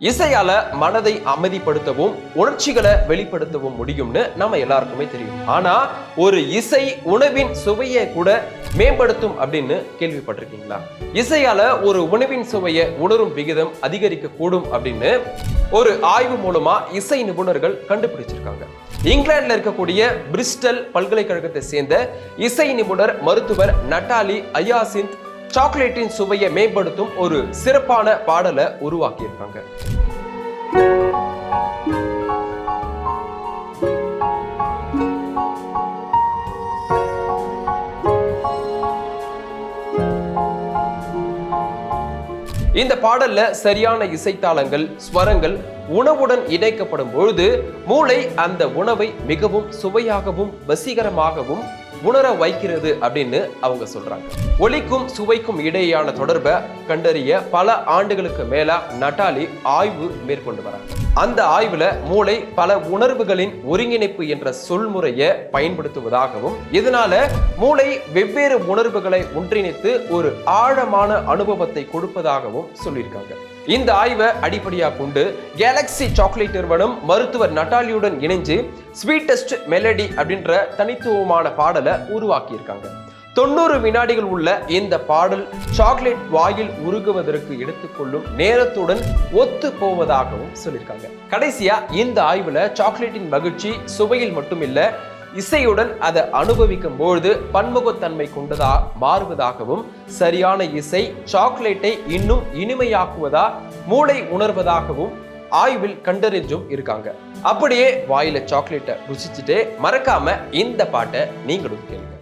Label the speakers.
Speaker 1: இசையால மனதை அமைதிப்படுத்தவும் உணர்ச்சிகளை வெளிப்படுத்தவும் முடியும்னு நம்ம எல்லாருக்குமே தெரியும். ஆனா ஒரு இசை உணவின் சுவையை கூட மேம்படுத்தும் அப்படின்னு கேள்விப்பட்டிருக்கீங்களா? இசையால ஒரு உணவின் சுவையை உணரும் விகிதம் அதிகரிக்க கூடும் அப்படின்னு ஒரு ஆய்வு மூலமா இசை நிபுணர்கள் கண்டுபிடிச்சிருக்காங்க. இங்கிலாந்துல இருக்கக்கூடிய பிரிஸ்டல் பல்கலைக்கழகத்தை சேர்ந்த இசை நிபுணர் மருத்துவர் நட்டாலி அயாசிந்த் சாக்லேட்டின் சுவையை மேம்படுத்தும் ஒரு சிறப்பான பாடலை உருவாக்கியிருக்காங்க. இந்த பாடல்ல சரியான இசைத்தாளங்கள் ஸ்வரங்கள் உணவுடன் இணைக்கப்படும் பொழுது மூளை அந்த உணவை மிகவும் சுவையாகவும் வசீகரமாகவும் உணர வைக்கிறது அப்படின்னு அவங்க சொல்றாங்க. ஒலிக்கும் சுவைக்கும் இடையேயான தொடர்பை கண்டறிய பல ஆண்டுகளுக்கு மேல நட்டாலி ஆய்வு மேற்கொண்டு வராங்க. அந்த ஆய்வுல மூளை பல உணர்வுகளின் ஒருங்கிணைப்பு என்ற சொல்முறையை பயன்படுத்துவதாகவும் இதனால மூளை வெவ்வேறு உணர்வுகளை ஒன்றிணைத்து ஒரு ஆழமான அனுபவத்தை கொடுப்பதாகவும் சொல்லியிருக்காங்க. இந்த ஆய்வை அடிப்படையாக கொண்டு கேலக்ஸி சாக்லேட் நிறுவனம் மருத்துவர் நட்டாலியுடன் இணைஞ்சு ஸ்வீட்டஸ்ட் மெலடி அப்படின்ற தனித்துவமான பாடலை உருவாக்கியிருக்காங்க. தொண்ணூறு வினாடிகள் உள்ள இந்த பாடல் சாக்லேட் வாயில் உருகுவதற்கு எடுத்துக்கொள்ளும் நேரத்துடன் ஒத்து போவதாகவும் சொல்லியிருக்காங்க. கடைசியா இந்த ஆய்வுல சாக்லேட்டின் மகிழ்ச்சி சுவையில் மட்டுமில்ல இசையுடன் அதை அனுபவிக்கும் பொழுது பன்முகத்தன்மை கொண்டதா மாறுவதாகவும் சரியான இசை சாக்லேட்டை இன்னும் இனிமையாக்குவதா மூளை உணர்வதாகவும் ஆய்வில் கண்டறிஞ்சும் இருக்காங்க. அப்படியே வாயில சாக்லேட்டை ருசிச்சுட்டு மறக்காம இந்த பாட்டை நீங்களும் கேளுங்க.